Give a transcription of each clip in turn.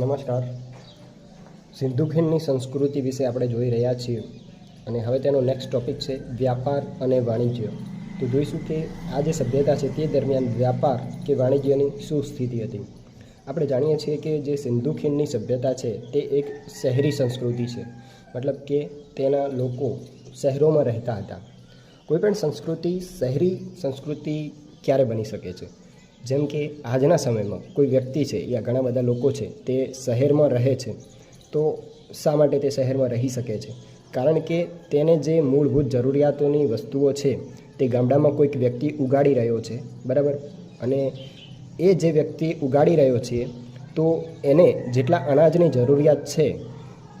નમસ્કાર. સિંધુ ખીણની સંસ્કૃતિ વિશે આપણે જોઈ રહ્યા છીએ અને હવે તેનો નેક્સ્ટ ટોપિક છે વ્યાપાર અને વાણિજ્ય. તો જોઈશું કે આ જે સભ્યતા છે તે દરમિયાન વ્યાપાર કે વાણિજ્યની શું સ્થિતિ હતી? આપણે જાણીએ છીએ કે જે સિંધુ ખીણની સભ્યતા છે તે એક શહેરી સંસ્કૃતિ છે. મતલબ કે તેના લોકો શહેરોમાં રહેતા હતા. કોઈપણ સંસ્કૃતિ શહેરી સંસ્કૃતિ ક્યારે બની શકે છે? જેમ કે આજના સમયમાં કોઈ વ્યક્તિ છે યા ઘણા બધા લોકો છે તે શહેરમાં રહે છે, તો શા માટે તે શહેરમાં રહી શકે છે? કારણ કે તેને જે મૂળભૂત જરૂરિયાતોની વસ્તુઓ છે તે ગામડામાં કોઈક વ્યક્તિ ઉગાડી રહ્યો છે, બરાબર? અને એ જે વ્યક્તિ ઉગાડી રહ્યો છે, તો એને જેટલા અનાજની જરૂરિયાત છે,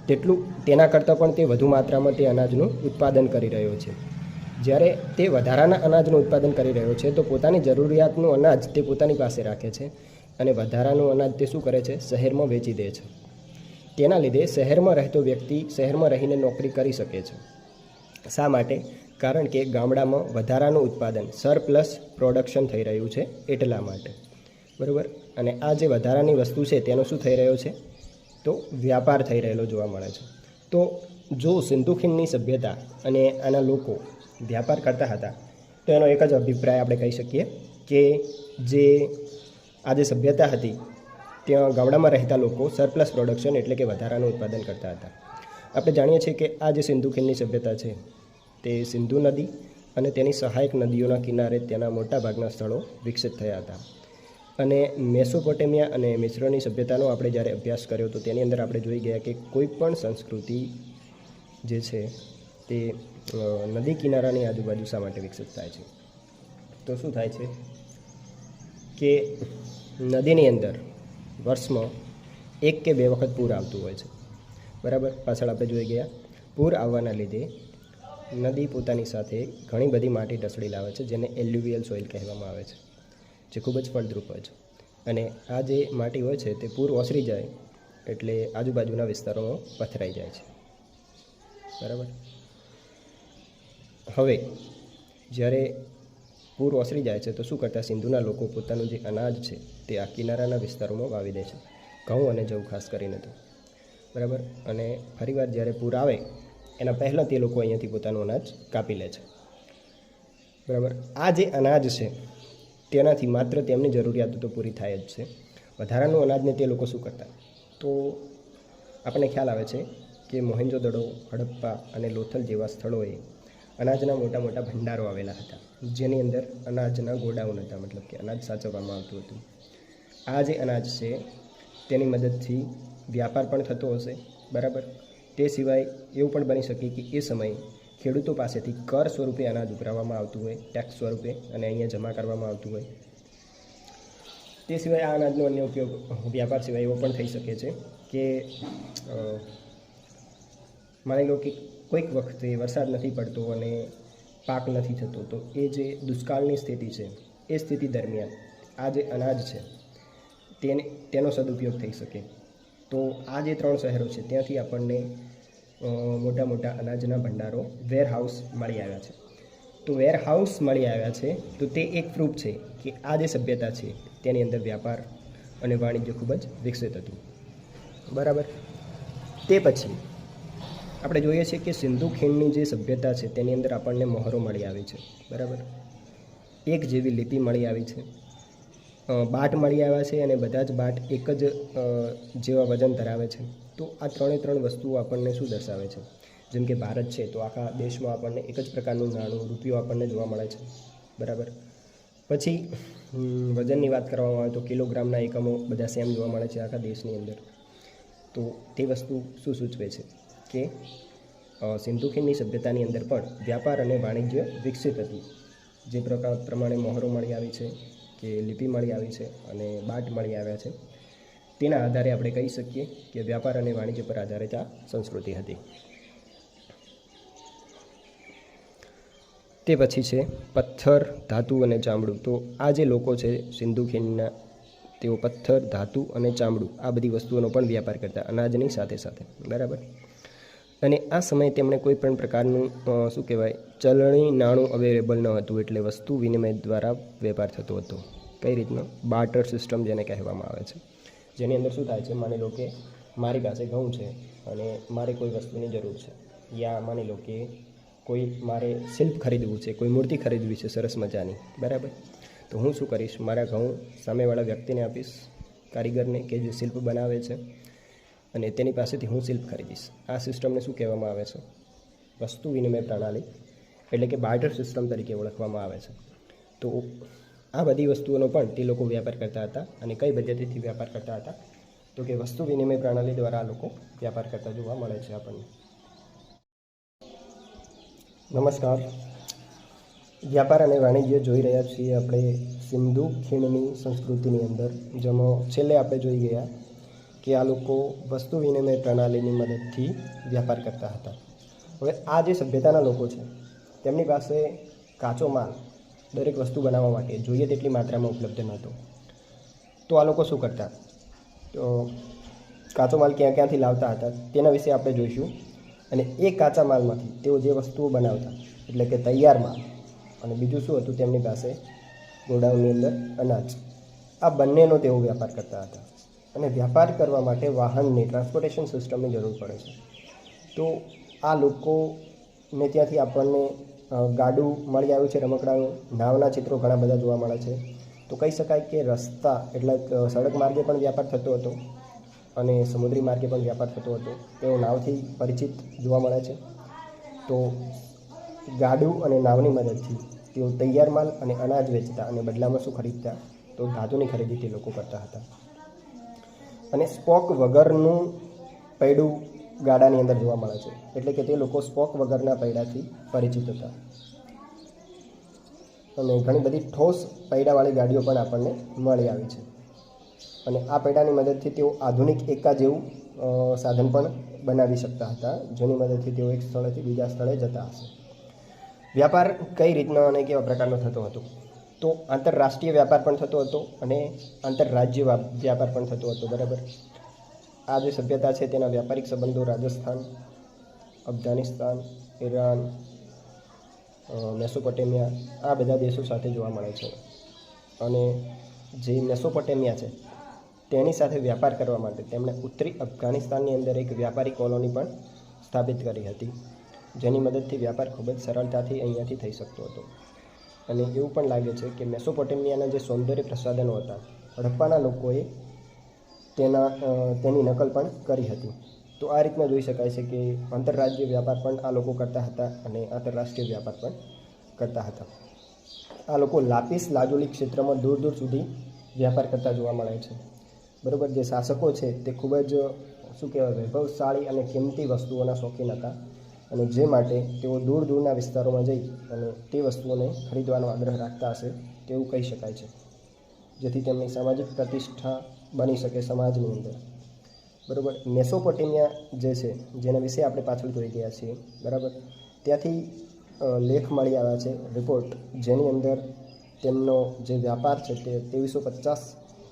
તેટલું તેના કરતાં પણ તે વધુ માત્રામાં તે અનાજનું ઉત્પાદન કરી રહ્યો છે. જ્યારે તે વધારાના અનાજનું ઉત્પાદન કરી રહ્યો છે, તો પોતાની જરૂરિયાતનું અનાજ તે પોતાની પાસે રાખે છે અને વધારાનું અનાજ તે શું કરે છે? શહેરમાં વેચી દે છે. તેના લીધે શહેરમાં રહેતો વ્યક્તિ શહેરમાં રહીને નોકરી કરી શકે છે. શા માટે? કારણ કે ગામડામાં વધારાનું ઉત્પાદન, સરપ્લસ પ્રોડક્શન થઈ રહ્યું છે એટલા માટે. બરાબર? અને આ જે વધારાની વસ્તુ છે, તેનો શું થઈ રહ્યો છે? તો વ્યાપાર થઈ રહેલો જોવા મળે છે. તો જો સિંધુ ખીણની સભ્યતા અને આના લોકો વ્યાપાર કરતા હતા, તો એનો એક જ અભિપ્રાય આપણે કહી શકીએ કે જે આ જે સભ્યતા હતી, ત્યાં ગામડામાં રહેતા લોકો સરપ્લસ પ્રોડક્શન એટલે કે વધારાનું ઉત્પાદન કરતા હતા. આપણે જાણીએ છીએ કે આ જે સિંધુ ખીણની સભ્યતા છે, તે સિંધુ નદી અને તેની સહાયક નદીઓના કિનારે તેના મોટાભાગના સ્થળો વિકસિત થયા હતા. અને મેસોપોટેમિયા અને મિશ્રની સભ્યતાનો આપણે જ્યારે અભ્યાસ કર્યો, તો તેની અંદર આપણે જોઈ ગયા કે કોઈ પણ સંસ્કૃતિ જે છે તે નદી કિનારાની આજુબાજુ શા માટે વિકસિત થાય છે? તો શું થાય છે? કે નદીની અંદર વર્ષમાં એક કે બે વખત પૂર આવતું હોય છે. બરાબર? પાછળ આપણે જોઈ ગયા. પૂર આવવાના લીધે નદી પોતાની સાથે ઘણી બધી માટી ઢસડી લાવે છે, જેને એલ્યુવિયલ સોઇલ કહેવામાં આવે છે, જે ખૂબ જ ફળદ્રુપ હોય છે. અને આ જે માટી હોય છે તે પૂર ઓસરી જાય એટલે આજુબાજુના વિસ્તારોમાં પથરાઈ જાય છે. બરાબર? હવે, જ્યારે પૂર ઓસરી જાય છે, તો શું કરતા સિંધુના લોકો પોતાનું જે અનાજ છે, તે આ કિનારાના વિસ્તારોમાં વાવી દે છે? ઘઉં અને જવું ખાસ કરીને તો. બરાબર? અને ફરીવાર જ્યારે પૂર આવે, એના પહેલાં તે લોકો અહીંયાથી પોતાનું અનાજ કાપી લે છે. બરાબર? આ જે અનાજ છે, તેનાથી માત્ર તેમની જરૂરિયાતો તો પૂરી થાય જ છે. વધારાનું અનાજને તે લોકો શું કરતા? તો આપણને ખ્યાલ આવે છે કે મોહેન્જોદડો હડપ્પા અને લોથલ જેવા સ્થળોએ અનાજના મોટા મોટા ભંડારો આવેલા હતા, જેની અંદર અનાજના ગોડાઉન હતા, મતલબ કે અનાજ સાચવવામાં આવતું હતું. આ જે અનાજ છે, તેની મદદથી વ્યાપાર પણ થતો હશે, બરાબર? તે સિવાય એવું પણ બની શકે કે એ સમયે ખેડૂતો પાસેથી કર સ્વરૂપે અનાજ ઉઘરાવવામાં આવતું હોય ટેક્સ સ્વરૂપે અને અહીંયા જમા કરવામાં આવતું હોય. તે સિવાય આ અનાજનો અન્ય ઉપયોગ વ્યાપાર સિવાય એવો પણ થઈ શકે છે કે માની લો કે કોઈક વખતે વરસાદ નથી પડતો અને પાક નથી થતો, તો એ જે દુષ્કાળની સ્થિતિ છે, એ સ્થિતિ દરમિયાન આ જે અનાજ છે, તેને, તેનો સદુપયોગ થઈ શકે. તો આ જે ત્રણ શહેરો છે, ત્યાંથી આપણને મોટા મોટા અનાજના ભંડારો વેરહાઉસ મળી આવ્યા છે. તો વેરહાઉસ મળી આવ્યા છે, તો તે એક પ્રૂફ છે કે આ જે સભ્યતા છે, તેની અંદર વ્યાપાર અને વાણિજ્ય ખૂબ જ વિકસિત હતું. બરાબર? તે પછી આપણે જોઈએ છીએ કે સિંધુ ખીણની જે સભ્યતા છે, તેની અંદર આપણને મહોરો મળી આવી છે. બરાબર? એક જેવી લિપિ મળી આવી છે. બાટ મળી આવ્યા છે અને બધા જ બાટ એક જ જેવા વજન ધરાવે છે. તો આ ત્રણે ત્રણ વસ્તુઓ આપણને શું દર્શાવે છે? જેમ કે ભારત છે, તો આખા દેશમાં આપણને એક જ પ્રકારનું નાણું, રૂપિયો આપણને જોવા મળે છે. બરાબર? પછી વજનની વાત કરવામાં આવે તો કિલોગ્રામના એકમો બધા સેમ જોવા મળે છે આખા દેશની અંદર. તો તે વસ્તુ શું સૂચવે છે? કે સિંધુ ખીણની સભ્યતાની અંદર પણ વ્યાપાર અને વાણિજ્ય વિકસિત હતું. જે પ્રકાર પ્રમાણે મહોરો મળી આવી છે, કે લિપિ મળી આવી છે અને બાટ મળી આવ્યા છે. તેના આધારે આપણે કહી શકીએ કે વ્યાપાર અને વાણિજ્ય પર આધારિત આ સંસ્કૃતિ હતી. તે પછી છે પથ્થર, ધાતુ અને ચામડું. તો આ જે લોકો છે સિંધુ ખીણના તેઓ પથ્થર, ધાતુ અને ચામડું આ બધી વસ્તુઓનો પણ વ્યાપાર કરતા અનાજની સાથે સાથે. બરાબર? અને આ સમયે તેમણે કોઈ પણ પ્રકારનું શું કહેવાય, ચલણી નાણું અવેલેબલ ન હતું એટલે વસ્તુ વિનિમય દ્વારા વેપાર થતો હતો. કઈ રીતનો? બાર્ટર સિસ્ટમ જેને કહેવામાં આવે છે. જેની અંદર શું થાય છે? માની લો કે મારી પાસે ઘઉં છે અને મારે કોઈ વસ્તુની જરૂર છે. યા માની લો કે કોઈ મારે શિલ્પ ખરીદવું છે, કોઈ મૂર્તિ ખરીદવી છે સરસ મજાની, બરાબર? તો હું શું કરીશ? મારા ઘઉં સામેવાળા વ્યક્તિને આપીશ, કારીગરને કે જે શિલ્પ બનાવે છે. અને તેની પાસેથી હું શિલ્પ ખરીદીશ. આ સિસ્ટમને શું કહેવામાં આવે છે? વસ્તુ વિનિમય પ્રણાલી એટલે કે બાર્ટર સિસ્ટમ તરીકે ઓળખવામાં આવે છે. તો આ બધી વસ્તુઓનો પણ તે લોકો વ્યાપાર કરતા હતા અને કઈ પદ્ધતિથી વ્યાપાર કરતા હતા? તો કે વસ્તુ વિનિમય પ્રણાલી દ્વારા આ લોકો વ્યાપાર કરતા જોવા મળે છે આપણને. નમસ્કાર. વ્યાપાર અને વાણિજ્ય જોઈ રહ્યા છીએ આપણે સિંધુ ખીણની સંસ્કૃતિની અંદર, જેમાં છેલ્લે આપણે જોઈ ગયા કે આ લોકો વસ્તુ વિનિમય પ્રણાલીની મદદથી વ્યાપાર કરતા હતા. હવે આ જે સભ્યતાના લોકો છે, તેમની પાસે કાચો માલ દરેક વસ્તુ બનાવવા માટે જોઈએ તેટલી માત્રામાં ઉપલબ્ધ નહોતો. તો આ લોકો શું કરતા? તો કાચો માલ ક્યાં ક્યાંથી લાવતા હતા તેના વિશે આપણે જોઈશું. અને એ કાચા માલમાંથી તેઓ જે વસ્તુઓ બનાવતા, એટલે કે તૈયાર માલ અને બીજું શું હતું તેમની પાસે? ગોડાઉનની અંદર અનાજ. આ બંનેનો તેઓ વ્યાપાર કરતા હતા. અને વ્યાપાર કરવા માટે વાહનની ટ્રાન્સપોર્ટેશન સિસ્ટમની જરૂર પડે છે. તો આ લોકોને ત્યાંથી આપણને ગાડું મળી આવ્યું છે રમકડાનું. નાવના ચિત્રો ઘણા બધા જોવા મળે છે. તો કહી શકાય કે રસ્તા એટલે સડક માર્ગે પણ વ્યાપાર થતો હતો અને સમુદ્રી માર્ગે પણ વ્યાપાર થતો હતો. તેઓ નાવથી પરિચિત જોવા મળે છે. તો ગાડું અને નાવની મદદથી તેઓ તૈયાર માલ અને અનાજ વેચતા અને બદલામાં શું ખરીદતા, તો ધાતુની ખરીદી તે લોકો કરતા હતા. અને સ્પોક વગરનું પૈડું ગાડાની અંદર જોવા મળે છે. એટલે કે તે લોકો સ્પોક વગરના પૈડાથી પરિચિત હતા. અને ઘણી બધી ઠોસ પૈડાવાળી ગાડીઓ પણ આપણને મળી આવી છે. અને આ પૈડાની મદદથી તેઓ આધુનિક એકા જેવું સાધન પણ બનાવી શકતા હતા, જેની મદદથી તેઓ એક સ્થળેથી બીજા સ્થળે જતા હશે. વ્યાપાર કઈ રીતનો અને કેવા પ્રકારનો થતો હતો? તો આંતરરાષ્ટ્રીય વ્યાપાર પણ થતો હતો અને આંતરરાજ્ય વ્યાપાર પણ થતો હતો, બરાબર? આ જે સભ્યતા છે તેના વ્યાપારિક સંબંધો રાજસ્થાન, અફઘાનિસ્તાન, ઈરાન મેસોપોટેમિયા, આ બધા દેશો સાથે જોવા મળે છે. અને જે મેસોપોટેમિયા છે, તેની સાથે વ્યાપાર કરવા માટે તેમણે ઉત્તરી અફઘાનિસ્તાનની અંદર એક વ્યાપારી કોલોની પણ સ્થાપિત કરી હતી, જેની મદદથી વ્યાપાર ખૂબ જ સરળતાથી અહીંયાથી થઈ શકતો હતો. અને એવું પણ લાગે છે કે મેસોપોટેમિયાના જે સૌંદર્ય પ્રસાધનો હતા, હડપ્પાના લોકોએ તેના તેની નકલ પણ કરી હતી. તો આ રીતના જોઈ શકાય છે કે આંતરરાજ્ય વ્યાપાર પણ આ લોકો કરતા હતા અને આંતરરાષ્ટ્રીય વ્યાપાર પણ કરતા હતા. આ લોકો લાપિસ લાજોલી ક્ષેત્રમાં દૂર દૂર સુધી વ્યાપાર કરતા જોવા મળે છે. બરાબર, જે શાસકો છે તે ખૂબ જ, શું કહેવાય, વૈભવશાળી અને કિંમતી વસ્તુઓના શોખીન હતા. અને જે માટે તેઓ દૂર દૂરના વિસ્તારોમાં જઈ અને તે વસ્તુઓને ખરીદવાનો આગ્રહ રાખતા હશે તેવું કહી શકાય છે. જેથી તેમની સામાજિક પ્રતિષ્ઠા બની શકે સમાજની અંદર. બરાબર, મેસોપોટેમિયા જે છે, જેના વિશે આપણે પાછળ જોઈ ગયા છીએ, બરાબર? ત્યાંથી લેખ મળી આવ્યા છે, રિપોર્ટ, જેની અંદર તેમનો જે વ્યાપાર છે તે ત્રેવીસો પચાસ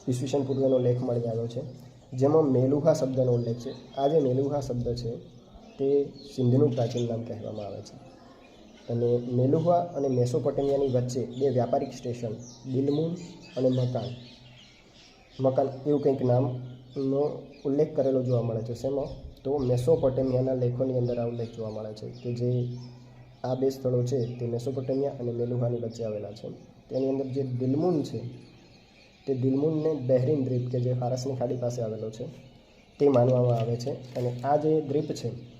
ઈસવીસન પૂર્વેનો લેખ મળી આવ્યો છે, જેમાં મેલુહા શબ્દનો ઉલ્લેખ છે. આ જે મેલુહા શબ્દ છે તે સિંધનું પ્રાચીન નામ કહેવામાં આવે છે. અને મેલુહા અને મેસોપોટેમિયાની વચ્ચે બે વ્યાપારિક સ્ટેશન બિલમુન અને મકાન. મકાન એવું કંઈક નામનો ઉલ્લેખ કરેલો જોવા મળે છે. શેમાં? તો મેસોપોટેમિયાના લેખોની અંદર આ ઉલ્લેખ જોવા મળે છે કે જે આ બે સ્થળો છે તે મેસોપોટેમિયા અને મેલુહાની વચ્ચે આવેલા છે. તેની અંદર જે દિલમુન છે, તે દિલમુનને બહેરીન દ્વીપ કે જે ફારસની ખાડી પાસે આવેલો છે, તે માનવામાં આવે છે. અને આ જે દ્વીપ છે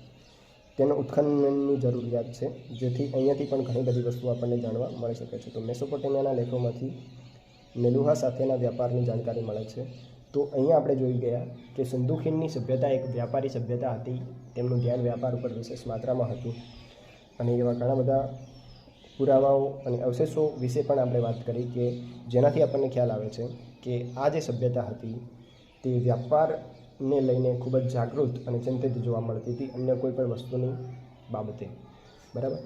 તેનો ઉત્ખનનની જરૂરિયાત છે, જેથી અહીંયાથી પણ ઘણી બધી વસ્તુઓ આપણને જાણવા મળી શકે છે. તો મેસોપોટેમિયાના લેખોમાંથી મેલુહા સાથેના વ્યાપારની જાણકારી મળે છે. તો અહીંયા આપણે જોઈ ગયા કે સિંધુ ખીણની સભ્યતા એક વ્યાપારી સભ્યતા હતી. તેમનું ધ્યાન વ્યાપાર ઉપર વિશેષ માત્રામાં હતું. અને એવા ઘણા બધા પુરાવાઓ અને અવશેષો વિશે પણ આપણે વાત કરી કે જેનાથી આપણને ખ્યાલ આવે છે કે આ જે સભ્યતા હતી તે વ્યાપારને લઈને ખૂબ જ જાગૃત અને ચિંતિત જોવા મળતી હતી અન્ય કોઈ પણ વસ્તુની બાબતે. બરાબર?